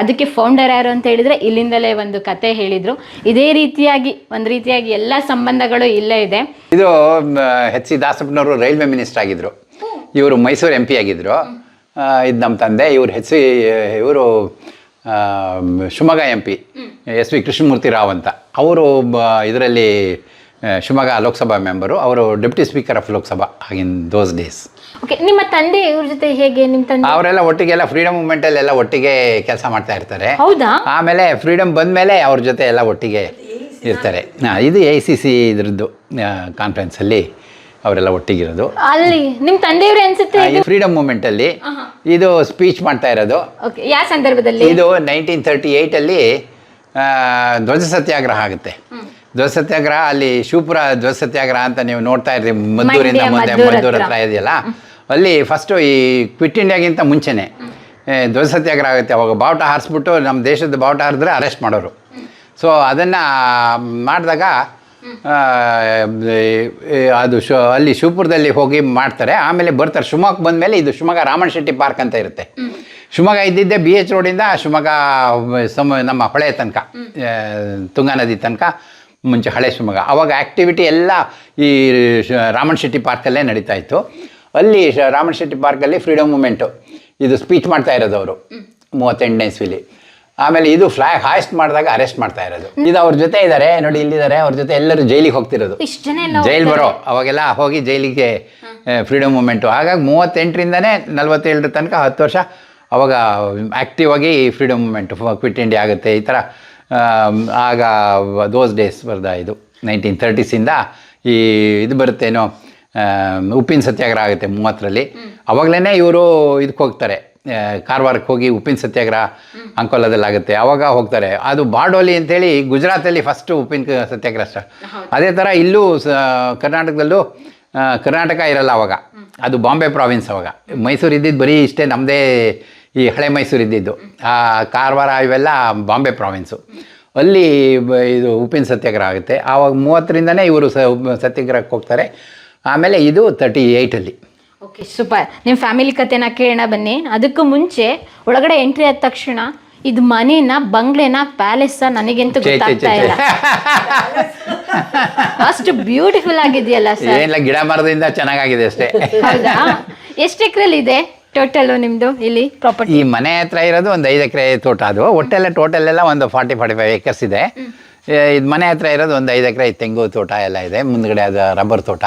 ಅದಕ್ಕೆ ಫೌಂಡರ್ ಯಾರು ಅಂತ ಹೇಳಿದರೆ ಇಲ್ಲಿಂದಲೇ ಒಂದು ಕತೆ ಹೇಳಿದರು. ಇದೇ ರೀತಿಯಾಗಿ ಒಂದು ರೀತಿಯಾಗಿ ಎಲ್ಲ ಸಂಬಂಧಗಳು ಇಲ್ಲೇ ಇದೆ. ಇದು ಹೆಚ್ ಸಿ ದಾಸಪ್ಪನವರು ರೈಲ್ವೆ ಮಿನಿಸ್ಟರ್ ಆಗಿದ್ರು. ಇವರು ಮೈಸೂರು ಎಂ ಪಿ ಆಗಿದ್ರು. ಇದು ನಮ್ಮ ತಂದೆ ಇವರು ಹೆಚ್ ಸಿ ಇವರು Shivamogga M P S V Krishnamurthy Rao ಅಂತ. ಅವರು ಇದರಲ್ಲಿ ಶಿವಮೊಗ್ಗ ಲೋಕಸಭಾ ಮೆಂಬರು ಅವರು ಡೆಪ್ಯೂಟಿ ಸ್ಪೀಕರ್ ಆಫ್ ಲೋಕಸಭಾ ಆಗಿನ್ ದೋಸ್ ಡೇಸ್ ಓಕೆ ನಿಮ್ಮ ತಂದೆ ಇವ್ರ ಜೊತೆ ಹೇಗೆ ನಿಮ್ಮ ತಂದೆ? ಅವರೆಲ್ಲ ಒಟ್ಟಿಗೆಲ್ಲ ಫ್ರೀಡಮ್ ಮೂಮೆಂಟಲ್ಲೆಲ್ಲ ಒಟ್ಟಿಗೆ ಕೆಲಸ ಮಾಡ್ತಾ ಇರ್ತಾರೆ. ಹೌದಾ? ಆಮೇಲೆ ಫ್ರೀಡಮ್ ಬಂದಮೇಲೆ ಅವ್ರ ಜೊತೆ ಎಲ್ಲ ಒಟ್ಟಿಗೆ ಇರ್ತಾರೆ. ಹಾ, ಇದು ಎ ಸಿ ಸಿ ಇದ್ರದ್ದು ಕಾನ್ಫರೆನ್ಸಲ್ಲಿ ಅವರೆಲ್ಲ ಒಟ್ಟಿಗಿರೋದು. ಅಲ್ಲಿ ನಿಮ್ಮ ತಂದೆಯವ್ರೆ ಅನ್ಸುತ್ತೆ ಫ್ರೀಡಮ್ ಮೂಮೆಂಟಲ್ಲಿ ಇದು ಸ್ಪೀಚ್ ಮಾಡ್ತಾ ಇರೋದು. ಓಕೆ ಯಾವ ಸಂದರ್ಭದಲ್ಲಿ? ಇದು ನೈನ್ಟೀನ್ ತರ್ಟಿ ಏಯ್ಟಲ್ಲಿ ಧ್ವಜ ಸತ್ಯಾಗ್ರಹ ಆಗುತ್ತೆ. ಧ್ವಜ ಸತ್ಯಾಗ್ರಹ ಅಲ್ಲಿ ಶಿವಪುರ ಧ್ವಸತ್ಯಾಗ್ರಹ ಅಂತ ನೀವು ನೋಡ್ತಾ ಇರ್ರಿ ಮದ್ದೂರಿಂದ ಮುಂದೆ ಮದ್ದೂರ್ ಹತ್ರ. ಇದೆಯಲ್ಲ? ಅಲ್ಲಿ ಫಸ್ಟು ಈ ಕ್ವಿಟ್ ಇಂಡಿಯಾಗಿಂತ ಮುಂಚೆನೆ ಧ್ವಸತ್ಯಾಗ್ರಹ ಆಗುತ್ತೆ. ಅವಾಗ ಬಾವುಟ ಹಾರಿಸ್ಬಿಟ್ಟು ನಮ್ಮ ದೇಶದ ಬಾವುಟ ಹಾರಿದ್ರೆ ಅರೆಸ್ಟ್ ಮಾಡೋರು. ಸೊ ಅದನ್ನು ಮಾಡಿದಾಗ ಅದು ಶು ಅಲ್ಲಿ ಶಿವಪುರದಲ್ಲಿ ಹೋಗಿ ಮಾಡ್ತಾರೆ. ಆಮೇಲೆ ಬರ್ತಾರೆ. ಶಿವಮೊಗ್ಗ ಬಂದಮೇಲೆ ಇದು ಶಿವಮೊಗ್ಗ ರಾಮನ್ ಶೆಟ್ಟಿ ಪಾರ್ಕ್ ಅಂತ ಇರುತ್ತೆ. ಶಿವಮೊಗ್ಗ ಇದ್ದಿದ್ದೆ ಬಿ ಎಚ್ ರೋಡಿಂದ ಶಿವಮೊಗ್ಗ ಸಮ ನಮ್ಮ ಹೊಳೆ ತನಕ ತುಂಗಾ ನದಿ ತನಕ. ಮುಂಚೆ ಹಳೆ ಶಿವಮೊಗ್ಗ. ಅವಾಗ ಆ್ಯಕ್ಟಿವಿಟಿ ಎಲ್ಲ ಈ ರಾಮನ್ ಶೆಟ್ಟಿ ಪಾರ್ಕಲ್ಲೇ ನಡೀತಾ ಇತ್ತು. ಅಲ್ಲಿ ಶ- ರಾಮನ್ ಶೆಟ್ಟಿ ಪಾರ್ಕಲ್ಲಿ ಫ್ರೀಡಮ್ ಮೂಮೆಂಟು ಇದು ಸ್ಪೀಚ್ ಮಾಡ್ತಾ ಇರೋದು ಅವರು. ಮೂವತ್ತೆಂಟನೇ ಇಸ್ವಿಲಿ. ಆಮೇಲೆ ಇದು ಫ್ಲಾಗ್ ಹಾಯಿಸ್ಟ್ ಮಾಡಿದಾಗ ಅರೆಸ್ಟ್ ಮಾಡ್ತಾ ಇರೋದು. ಇದು ಅವ್ರ ಜೊತೆ ಇದ್ದಾರೆ ನೋಡಿ ಇಲ್ಲಿದ್ದಾರೆ ಅವ್ರ ಜೊತೆ ಎಲ್ಲರೂ ಜೈಲಿಗೆ ಹೋಗ್ತಿರೋದು. ಜೈಲ್ ಬರೋ ಅವಾಗೆಲ್ಲ ಹೋಗಿ ಜೈಲಿಗೆ ಫ್ರೀಡಮ್ ಮೂಮೆಂಟು ಹಾಗಾಗಿ ಮೂವತ್ತೆಂಟರಿಂದನೇ ನಲ್ವತ್ತೇಳರ ತನಕ ಹತ್ತು ವರ್ಷ ಅವಾಗ ಆ್ಯಕ್ಟಿವ್ ಆಗಿ ಫ್ರೀಡಮ್ ಮೂಮೆಂಟ್ ಕ್ವಿಟ್ ಇಂಡಿಯಾ ಆಗುತ್ತೆ ಈ ಥರ ಆಗ ದೋಸ್ ಡೇಸ್ ಬರ್ದ ಇದು ನೈನ್ಟೀನ್ ತರ್ಟೀಸಿಂದ ಈ ಇದು ಬರುತ್ತೇನೋ ಉಪ್ಪಿನ ಸತ್ಯಾಗ್ರಹ ಆಗುತ್ತೆ ಮೂವತ್ತರಲ್ಲಿ. ಅವಾಗಲೇ ಇವರು ಇದಕ್ಕೆ ಹೋಗ್ತಾರೆ. ಕಾರವಾರಕ್ಕೆ ಹೋಗಿ ಉಪ್ಪಿನ ಸತ್ಯಾಗ್ರಹ ಅಂಕೋಲದಲ್ಲಿ ಆಗುತ್ತೆ ಅವಾಗ ಹೋಗ್ತಾರೆ. ಅದು ಬಾಡೋಲಿ ಅಂತೇಳಿ ಗುಜರಾತಲ್ಲಿ ಫಸ್ಟ್ ಉಪ್ಪಿನ ಸತ್ಯಾಗ್ರಹ ಸ್ಟಾರ್ಟ್ ಅದೇ ಥರ ಇಲ್ಲೂ ಸ ಕರ್ನಾಟಕದಲ್ಲೂ ಕರ್ನಾಟಕ ಇರಲ್ಲ ಅವಾಗ. ಅದು ಬಾಂಬೆ ಪ್ರಾವಿನ್ಸ್ ಅವಾಗ. ಮೈಸೂರು ಇದ್ದಿದ್ದು ಬರೀ ಇಷ್ಟೇ ನಮ್ಮದೇ ಈ ಹಳೆ ಮೈಸೂರು ಇದ್ದಿದ್ದು ಆ ಕಾರವಾರ ಇವೆಲ್ಲ ಬಾಂಬೆ ಪ್ರಾವಿನ್ಸು. ಅಲ್ಲಿ ಇದು ಉಪ್ಪಿನ ಸತ್ಯಾಗ್ರಹ ಆಗುತ್ತೆ. ಆವಾಗ ಮೂವತ್ತರಿಂದನೇ ಇವರು ಸತ್ಯಾಗ್ರಹಕ್ಕೆ ಹೋಗ್ತಾರೆ. ಆಮೇಲೆ ಇದು ತರ್ಟಿ ಏಯ್ಟಲ್ಲಿ ಓಕೆ ಸೂಪರ್. ನಿಮ್ಮ ಫ್ಯಾಮಿಲಿ ಕಥೆನ ಕೇಳೋಣ ಬನ್ನಿ. ಅದಕ್ಕೂ ಮುಂಚೆ ಒಳಗಡೆ ಎಂಟ್ರಿ ಆದ ತಕ್ಷಣ ಇದು ಮನೇನ ಬಂಗ್ಲೆನ ಪ್ಯಾಲೇಸ ನನಗಂತೂ ಗೊತ್ತಾಗ್ತಾ ಇಲ್ಲ. ಅಷ್ಟು ಬ್ಯೂಟಿಫುಲ್ ಆಗಿದೆಯಲ್ಲ ಸರ್. ಏನಿಲ್ಲ ಗಿಡ ಮರದಿಂದ ಚೆನ್ನಾಗಾಗಿದೆ ಅಷ್ಟೇ. ಹೌದಾ? ಎಷ್ಟು ಎಕರೆಲಿ ಇದೆ? ಟೋಟಲ್ ನಿಮ್ದು ಇಲ್ಲಿ ಪ್ರಾಪರ್ಟಿ ಈ ಮನೆ ಹತ್ರ ಇರೋದು ಒಂದು ಐದು ಎಕರೆ ತೋಟ ಅದು. ಒಟ್ಟೆಲ್ಲ ಟೋಟಲ್ ಎಲ್ಲ ಒಂದು ಫಾರ್ಟಿ ಫಾರ್ಟಿ ಫೈವ್ ಏಕರ್ಸ್ ಇದೆ ಇದು ಮನೆ ಹತ್ರ ಇರೋದು ಒಂದು ಐದು ಎಕರೆ ತೆಂಗು ತೋಟ ಎಲ್ಲ ಇದೆ. ಮುಂದ್ಗಡೆ ಅದು ರಬ್ಬರ್ ತೋಟ.